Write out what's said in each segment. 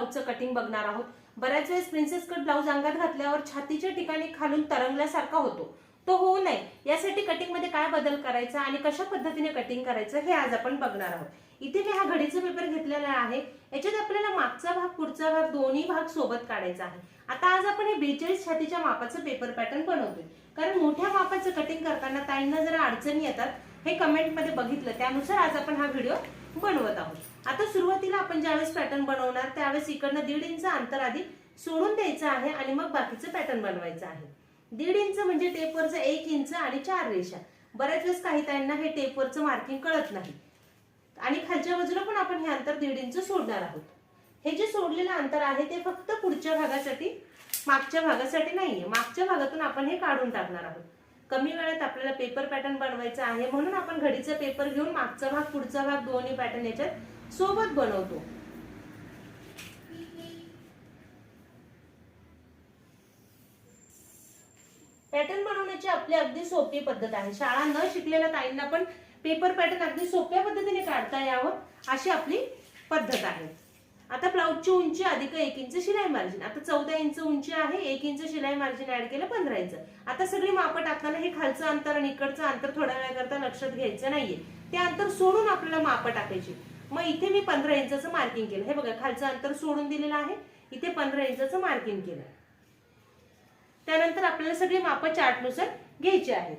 ब्लाऊजचं cutting बघणार आहोत. बऱ्याच वेळेस प्रिन्सेस कट ब्लाऊज अंगात घातल्यावर छातीच्या ठिकाणी खालून तरंगल्यासारखा होतो. तो होऊ नये. यासाठी कटिंगमध्ये काय बदल करायचा आणि कशा पद्धतीने कटिंग करायचं हे आज आपण बघणार आहोत. इथे मी हा घडीचा पेपर घेतलेला आहे. याच्यात आपल्याला मागचा भाग पुढचा भाग दोन्ही भाग सोबत काढायचा आहे. आता आज आपण हे बेचाळीस छातीच्या मापाचं पेपर पॅटर्न बनवतोय. कारण मोठ्या मापाचं कटिंग करताना ताईंना जरा अडचणी येतात हे कमेंटमध्ये बघितलं. त्यानुसार आज आपण हा व्हिडिओ बनवत आहोत. आता सुरुवातीला आपण ज्यावेळेस पॅटर्न बनवणार त्यावेळेस इकडनं दीड इंच अंतर आधी सोडून द्यायचं आहे आणि मग बाकीचं पॅटर्न बनवायचं आहे. दीड इंच म्हणजे टेपवरचं एक इंच आणि चार रेषा. बऱ्याच वेळेस काही ताईंना हे टेपवरचं मार्किंग कळत नाही. आणि खालच्या बाजूला पण आपण हे अंतर दीड इंच सोडणार आहोत. हे जे सोडलेलं अंतर आहे ते फक्त पुढच्या भागासाठी मागच्या भागासाठी नाहीये. मागच्या भागातून आपण हे काढून टाकणार आहोत. कमी वेळात आपल्याला पेपर पॅटर्न बनवायचा आहे म्हणून आपण घडीचा पेपर घेऊन मागचा भाग पुढचा भाग दोन्ही पॅटर्न याच्यात सोबत बनवतो. पॅटर्न बनवण्याची आपली अगदी सोपी पद्धत आहे. शाळा न शिकलेल्या ताईंना पण पेपर पॅटर्न अगदी सोप्या पद्धतीने काढता यावं अशी आपली पद्धत आहे. आता ब्लाऊजची उंची अधिक एक इंच शिलाई मार्जिन आता चौदा इंच उंची आहे एक इंच शिलाई मार्जिन ऍड केलं पंधरा इंच. आता सगळी मापं टाकताना हे खालचं अंतर आणि इकडचं अंतर थोड्या वेळाकरता लक्षात घ्यायचं नाहीये. ते अंतर सोडून आपल्याला मापं टाकायची. मग इथे मी पंधरा इंचाचं मार्किंग केलं. हे बघा खालचं अंतर सोडून दिलेलं आहे. इथे पंधरा इंचाचं मार्किंग केलं. त्यानंतर आपल्याला सगळी मापं चार्टनुसार घ्यायची आहेत.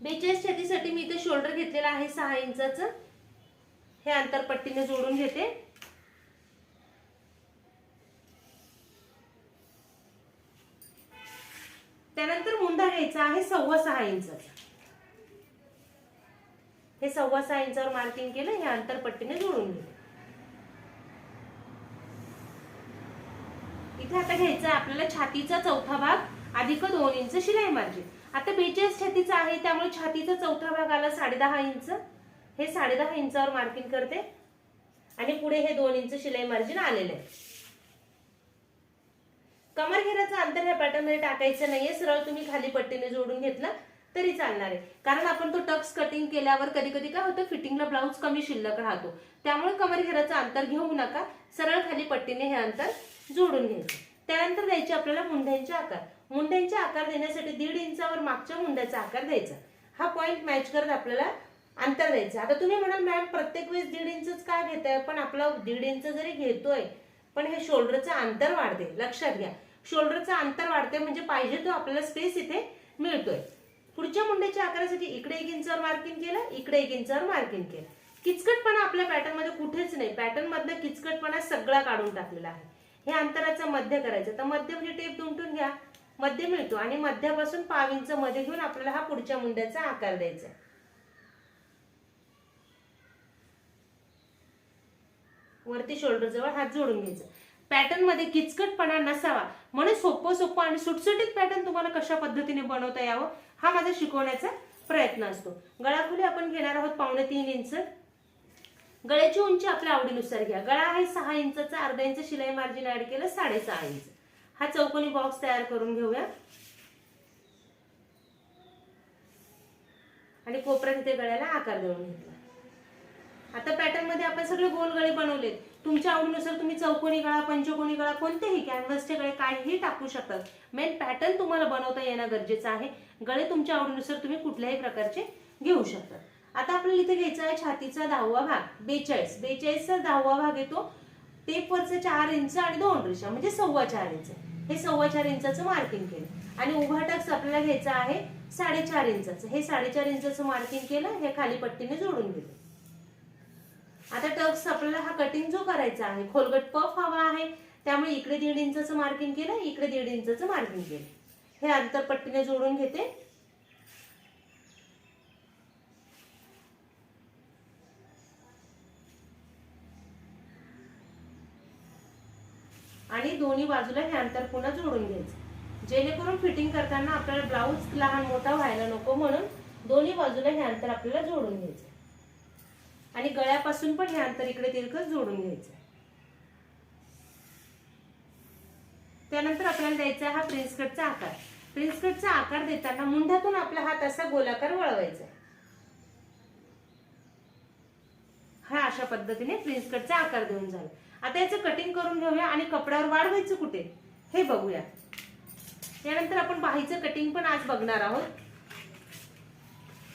बेचाळीस छातीसाठी मी इथे शोल्डर घेतलेला आहे सहा इंचाचं. हे अंतर पट्टीने जोडून घेते. त्यानंतर मुंदा घ्यायचा आहे सव्वा सहा इंचाचा. हे सव्वा सहा इंचावर मार्किंग केलं हे अंतर पट्टीने जोडून घेतलं. इथे आता घ्यायचा आपल्याला छातीचा चौथा भाग अधिक दोन इंच शिलाई मार्जिन. आता बेचाळीस छातीचा आहे त्यामुळे छातीचा चौथा भाग आला साडेदहा इंच. हे साडेदहा इंचावर मार्किंग करते. आणि पुढे हे दोन इंच शिलाई मार्जिन आलेलं आहे. कमर घेराचं अंतर ह्या पॅटर्नमध्ये टाकायचं नाहीये सरळ तुम्ही खाली पट्टीने जोडून घेतलं तरी चालणार आहे. कारण आपण तो टक्स कटिंग केल्यावर कधी कधी काय होतं फिटिंगला ब्लाऊज कमी शिल्लक राहतो. त्यामुळे कमर घेराचं अंतर घेऊ नका सरळ खाली पट्टीने हे अंतर जोडून घ्यायचं त्यानंतर द्यायचे आपल्याला मुंड्यांचे आकार. मुंड्यांचे आकार देण्यासाठी दीड इंचावर मागच्या मुंड्याचा आकार द्यायचा. हा पॉईंट मॅच करत आपल्याला अंतर द्यायचं. आता तुम्ही म्हणाल मॅम प्रत्येक वेळेस दीड इंचच का घेताय? पण आपला दीड इंच जरी घेतोय पण हे शोल्डरचं अंतर वाढते. लक्षात घ्या. शोल्डरचं अंतर वाढते म्हणजे पाहिजे तो आपल्याला स्पेस इथे मिळतोय. पुढच्या मुंड्याच्या आकारासाठी इकडे एक इंचावर मार्किंग केलं इकडे एक इंचावर मार्किंग केलं. किचकटपणा आपल्या पॅटर्नमध्ये कुठेच नाही. पॅटर्न मधला किचकटपणा सगळा काढून टाकलेला आहे. हे अंतराचं मध्य करायचं. तर मध्य म्हणजे टेप दुमटून घ्या. मध्य मिळतो. आणि मध्यापासून पाव इंच मध्ये घेऊन आपल्याला हा पुढच्या मुंड्याचा आकार द्यायचा आहे. वरती शोल्डर जवळ हात जोडून घ्यायचा. पॅटर्नमध्ये किचकटपणा नसावा. म्हणून सोपं सोपं आणि सुटसुटीत पॅटर्न तुम्हाला कशा पद्धतीने बनवता यावं? हा माझा शिकवण्याचा प्रयत्न असतो. गळाखोली आपण घेणार आहोत पावणे तीन इंच. गळ्याची उंची आपल्या आवडीनुसार घ्या. गळा आहे सहा इंचाचा अर्धा इंच शिलाई मार्जिन ऍड केलं साडेसहा इंच. हा चौकोनी बॉक्स तयार करून घेऊया. आणि कोपऱ्यात ते गळ्याला आकार देऊन घेतला. आता पॅटर्नमध्ये आपण सगळे गोल गळे बनवलेत. तुमच्या आवडीनुसार तुम्ही चौकोनी गळा पंचकोनी गळा कोणतेही कॅनव्हसचे गळे काहीही टाकू शकतात. मेन पॅटर्न तुम्हाला बनवता येणं गरजेचं आहे. गळे तुमच्या आवडीनुसार तुम्ही कुठल्याही प्रकारचे घेऊ शकता. आता आपल्याला इथे घ्यायचा आहे छातीचा दहावा भाग बेचाळीस. बेचाळीसचा दहावा भाग येतो टेपवरचा चार इंच आणि दोन रेषा म्हणजे सव्वा चार इंच. हे सव्वा चार इंचाचं मार्किंग केलं. आणि उभा टक्स आपल्याला घ्यायचा आहे साडेचार इंचाचं. हे साडेचार इंचाचं मार्किंग केलं हे खाली पट्टीने जोडून घेतलं. आता टक्स आपल्याला हा कटिंग जो करायचा आहे खोलगट पफ हवा आहे त्यामुळे इकडे दीड इंचाचं मार्किंग केलं इकडे दीड इंचाचं मार्किंग केलं. हे अंतर पट्टीने जोडून घेते. आणि दोन्ही बाजूला हे अंतर पुन्हा जोडून घ्यायचं. जेणेकरून फिटिंग करताना आपल्याला ब्लाऊज लहान मोठा व्हायला नको म्हणून दोन्ही बाजूला हे अंतर आपल्याला जोडून घ्यायचं. आणि गळ्यापासून पण हे अंतर इकडे तिरकस जोडून घ्यायचं त्यानंतर आपल्याला द्यायचा हा प्रिन्स कटचा आकार. प्रिन्स कटचा आकार देताना मुंढातून आपला हात असा गोलाकार वळवायचा हा अशा पद्धतीने प्रिन्स कटचा आकार देऊन झाला. आता याचं कटिंग करून घेऊया आणि कपड्यावर वाढवायचं कुठे? हे बघूया. त्यानंतर आपण बाहीचं कटिंग पण आज बघणार आहोत.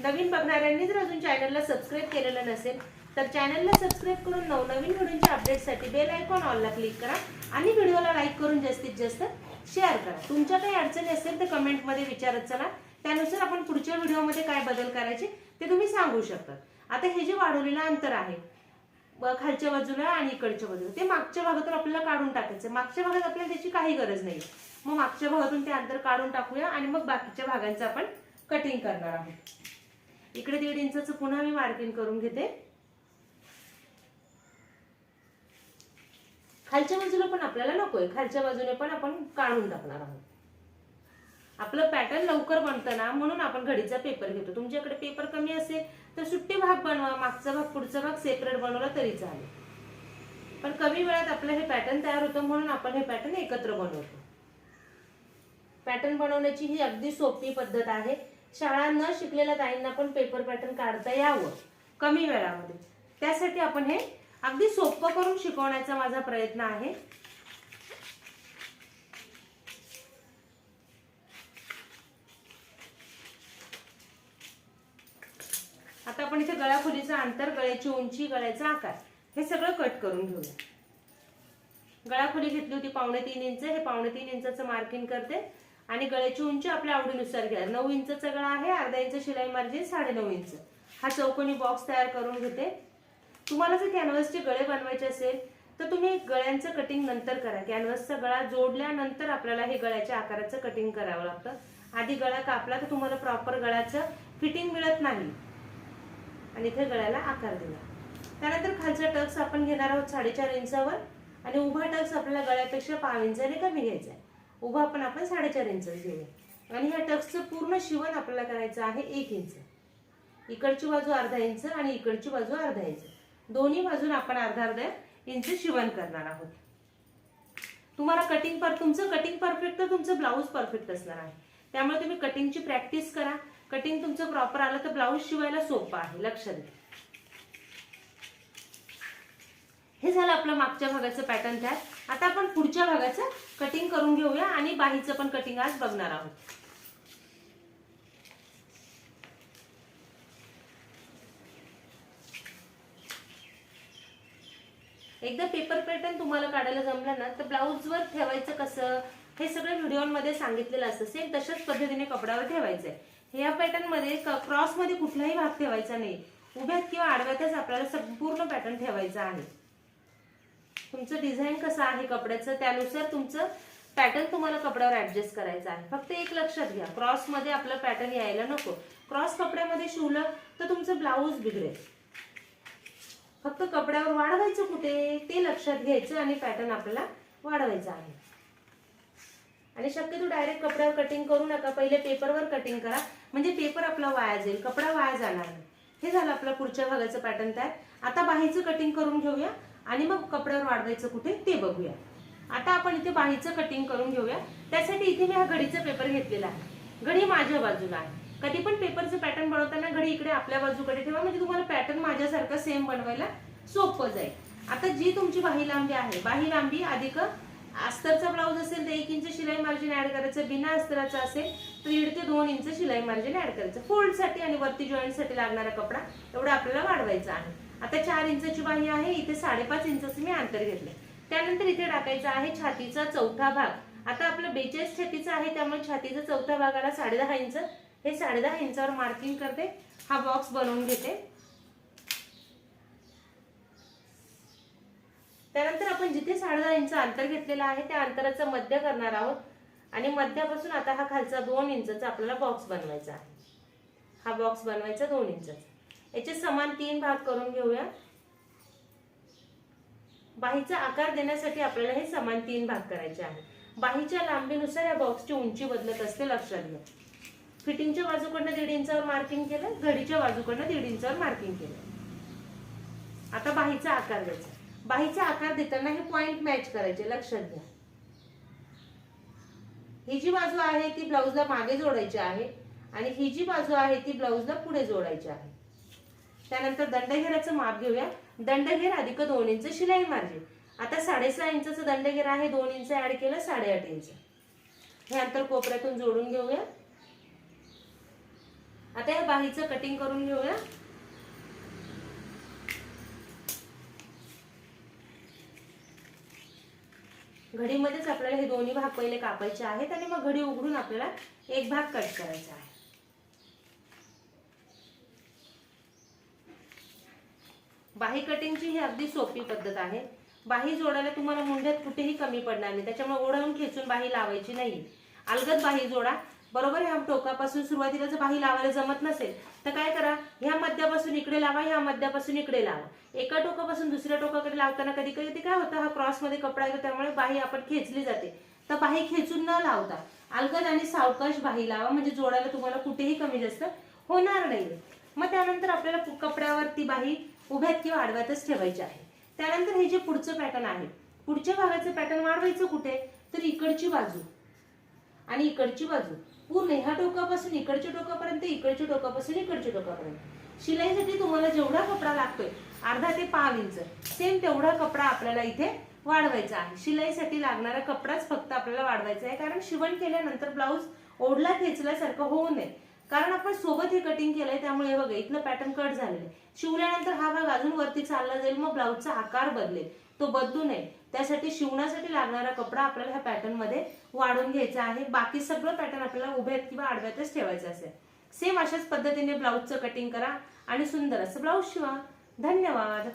नवीन बघणाऱ्यांनी जर अजून चॅनलला सबस्क्राईब केलेलं नसेल तर चॅनलला सबस्क्राईब करून नवनवीन व्हिडिओच्या अपडेटसाठी बेल आयकॉन ऑलला क्लिक करा आणि व्हिडिओला लाईक करून जास्तीत जास्त शेअर करा. तुमच्या काही अडचणी असेल तर कमेंटमध्ये विचारत चला. त्यानुसार आपण पुढच्या व्हिडिओमध्ये काय बदल करायचे ते तुम्ही सांगू शकता. आता हे जे वाढवलेलं अंतर आहे खालच्या बाजूला आणि इकडच्या बाजूला ते मागच्या भागातून आपल्याला काढून टाकायचं मागच्या भागात आपल्याला त्याची काही गरज नाही. मग मागच्या भागातून ते अंतर काढून टाकूया आणि मग बाकीच्या भागांचं आपण कटिंग करणार आहोत. इकडे दीड इंच पुन्हा मी मार्किंग करून घेते. खालच्या बाजूला पण आपल्याला नकोय. खालच्या बाजूने पण आपण काढून टाकणार आहोत. आपलं पॅटर्न लवकर बनतं ना म्हणून आपण घडीचा पेपर घेतो. तुमच्याकडे पेपर कमी असेल तर सुट्टी भाग बनवा मागचा भाग पुढचा भाग सेपरेट बनवला तरी चालेल. पण कमी वेळात आपलं हे पॅटर्न तयार होतं म्हणून आपण हे पॅटर्न एकत्र बनवतो. पॅटर्न बनवण्याची ही अगदी सोपी पद्धत आहे. शाळा न शिकलेल्या ताईंना पण पेपर पॅटर्न काढता यावं कमी वेळामध्ये. त्यासाठी आपण हे अगदी सोपं करून शिकवण्याचा माझा प्रयत्न आहे. आता आपण इथे गळा खोलीचं अंतर गळ्याची उंची गळ्याचा आकार हे सगळं कट करून घेऊया. गळा खोली घेतली होती पावणे तीन इंच हे पावणे तीन इंचाचं मार्किंग करते. आणि गळ्याची उंची आपल्या आवडीनुसार घ्या. नऊ इंचचा गळा आहे अर्धा इंच शिलाई मार्जिन साडेनऊ इंच. हा चौकोनी बॉक्स तयार करून घेते. तुम्हाला जर कॅनव्हसचे गळे बनवायचे असेल तर तुम्ही गळ्यांचं कटिंग नंतर करा. कॅनव्हसचा गळा जोडल्यानंतर आपल्याला हे गळ्याच्या आकाराचं कटिंग करावं लागतं. आधी गळा कापला तर तुम्हाला प्रॉपर गळ्याचं फिटिंग मिळत नाही. आणि इथे गळ्याला आकार दिला. त्यानंतर खालचा टक्स आपण घेणार आहोत साडेचार इंचावर. आणि उभा टक्स आपल्याला गळ्यापेक्षा पाव इंचाने कमी घ्यायचा आहे. उभा आपण आपण साडेचार इंच घेऊया. आणि ह्या टक्सचं पूर्ण शिवण आपल्याला करायचं आहे एक इंच इकडची बाजू अर्धा इंच आणि इकडची बाजू अर्धा इंच दोन्ही बाजून आपण अर्धा अर्धा इंच शिवण करणार आहोत. तुम्हाला कटिंग पर तुमचं कटिंग परफेक्ट तर तुमचं ब्लाऊज परफेक्ट असणार आहे. त्यामुळे तुम्ही कटिंगची प्रॅक्टिस करा. कटिंग तुमचं प्रॉपर आलं तर ब्लाऊज शिवायला सोपं आहे लक्षात घ्या. हे झालं आपलं मागच्या भागाचं पॅटर्न त्यात. आता आपण पुढच्या भागाचं कटिंग करून घेऊया आणि बाहीचं पण कटिंग आज बघणार आहोत. एकदा पेपर पॅटर्न तुम्हाला काढायला जमलं ना तर ब्लाऊजवर ठेवायचं कसं? हे सगळं व्हिडिओमध्ये सांगितलेलं असतं. सेम तशाच पद्धतीने कपड्यावर ठेवायचं आहे ह्या पॅटर्नमध्ये क्रॉसमध्ये कुठलाही भाग ठेवायचा नाही. उभ्यात किंवा आडव्यातच आपल्याला संपूर्ण पॅटर्न ठेवायचा आहे. तुमचं डिझाईन कसं आहे कपड्याचं त्यानुसार तुमचं पॅटर्न तुम्हाला कपड्यावर ऍडजस्ट करायचं आहे. फक्त एक लक्षात घ्या क्रॉसमध्ये आपलं पॅटर्न यायला नको. क्रॉस कपड्यामध्ये शिवलं तर तुमचं ब्लाऊज बिघडेल. फक्त कपड्यावर वाढवायचं कुठे ते लक्षात घ्यायचं आणि पॅटर्न आपल्याला वाढवायचा आहे. आणि शक्यतो डायरेक्ट कपड्यावर कटिंग करू नका पहिले पेपरवर कटिंग करा. म्हणजे पेपर आपला वाया जाईल कपडा वाया जाणार नाही. हे झालं आपलं पुढच्या भागाचं पॅटर्न तयार. आता बाहेरचं कटिंग करून घेऊया. आणि मग कपड्यावर वाढवायचं कुठे ते बघूया. आता आपण इथे बाहीचं कटिंग करून घेऊया. त्यासाठी इथे मी हा घडीचा पेपर घेतलेला आहे. घडी माझ्या बाजूला आहे. कधी पण पेपरचं पॅटर्न बनवताना घडी इकडे आपल्या बाजूकडे ठेवा म्हणजे तुम्हाला पॅटर्न माझ्यासारखं सेम बनवायला सोपं जाईल. आता जी तुमची बाही लांबी आहे बाही लांबी अधिक अस्तरचा ब्लाऊज असेल तर एक इंच शिलाई मार्जिन ऍड करायचं बिना अस्तराचा असेल तर दीड ते दोन इंच शिलाई मार्जिन ऍड करायचं. फोल्डसाठी आणि वरती जॉईंटसाठी लागणारा कपडा एवढा आपल्याला वाढवायचा आहे. आता चार इंचाची बाही आहे इथे साडेपाच इंचाचं मी अंतर घेतलं त्यानंतर इथे टाकायचा आहे छातीचा चौथा भाग. आता आपलं बेचाळीस छातीचा आहे त्यामुळे छातीचा चौथा भाग आला साडेदहा इंच. हे साडेदहा इंचावर मार्किंग करते. हा बॉक्स बनवून घेते. त्यानंतर आपण जिथे साडेदहा इंच अंतर घेतलेलं आहे त्या अंतराचं मध्य करणार आहोत. आणि मध्यापासून आता हा खालचा दोन इंचचा आपल्याला बॉक्स बनवायचा आहे. हा बॉक्स बनवायचा दोन इंचाचा. याचे समान तीन भाग करून घेऊया. बाहीचा आकार देण्यासाठी आपल्याला हे समान तीन भाग करायचे आहे बाहीच्या लांबीनुसार या बॉक्सची उंची बदलत असते लक्षात घ्या. फिटिंगच्या बाजूकडनं दीड इंचावर मार्किंग केलं घडीच्या बाजूकडनं दीड इंचावर मार्किंग केलं. आता बाहीचा आकार द्यायचा. बाहीचा आकार देताना हे पॉइंट मॅच करायचे लक्षात घ्या. ही जी बाजू आहे ती ब्लाऊजला मागे जोडायची आहे आणि ही जी बाजू आहे ती ब्लाऊजला पुढे जोडायची आहे. त्यानंतर दंडघेराचं माप घेऊया. दंडघेर अधिक दोन इंच शिलाई मार्जिन. आता साडेसहा इंचा दंडघेर आहे दोन इंच ऍड केलं साडेआठ इंच. हे अंतर कोपऱ्यातून जोडून घेऊया. आता या बाहीचं कटिंग करून घेऊया. घडीमध्येच आपल्याला हे दोन्ही भाग पहिले कापायचे आहेत आणि मग घडी उघडून आपल्याला एक भाग कट करायचा आहे. बाही कटिंगची ही अगदी सोपी पद्धत आहे. बाही जोडायला तुम्हाला मुंड्यात कुठेही कमी पडणार नाही. त्याच्यामुळे ओढवून खेचून बाही लावायची नाही. अलगद बाही जोडा. बरोबर ह्या टोकापासून सुरुवातीला जर बाही लावायला जमत नसेल तर काय करा? ह्या मध्यापासून इकडे लावा ह्या मध्यापासून इकडे लावा. एका टोकापासून दुसऱ्या टोकाकडे लावताना कधी कधी काय होतं? हा क्रॉसमध्ये कपडा येतो त्यामुळे बाही आपण खेचली जाते. तर बाही खेचून न लावता अलगद आणि सावकाश बाही लावा. म्हणजे जोडायला तुम्हाला कुठेही कमी जास्त होणार नाही मग त्यानंतर आपल्याला कपड्यावरती बाही उभ्यात किंवा आडव्यातच ठेवायचे आहे. त्यानंतर हे जे पुढचं पॅटर्न आहे पुढच्या भागाचं पॅटर्न वाढवायचं कुठे? तर इकडची बाजू. आणि इकडची बाजू. पूर्ण ह्या टोकापासून इकडच्या टोकापर्यंत इकडच्या टोकापासून इकडच्या टोकापर्यंत. शिलाईसाठी तुम्हाला जेवढा कपडा लागतोय अर्धा ते पाव इंच सेम तेवढा कपडा आपल्याला इथे वाढवायचा आहे. शिलाईसाठी लागणारा कपडाच फक्त आपल्याला वाढवायचा आहे कारण शिवण केल्यानंतर ब्लाऊज ओढला खेचल्यासारखं होऊ नये. कारण आपण सोबत हे कटिंग केलंय त्यामुळे हे बघा इथलं पॅटर्न कट झालेलं शिवल्यानंतर हा भाग अजून वरती चालला जाईल मग ब्लाऊजचा आकार बदलेल. तो बदलू नये. त्यासाठी शिवण्यासाठी लागणारा कपडा आपल्याला ह्या पॅटर्नमध्ये वाढून घ्यायचा आहे. बाकी सगळं पॅटर्न आपल्याला उभ्यात किंवा आडव्यातच ठेवायचं असेल. सेम अशाच पद्धतीने ब्लाऊजचं कटिंग करा आणि सुंदर असं ब्लाऊज शिवा. धन्यवाद.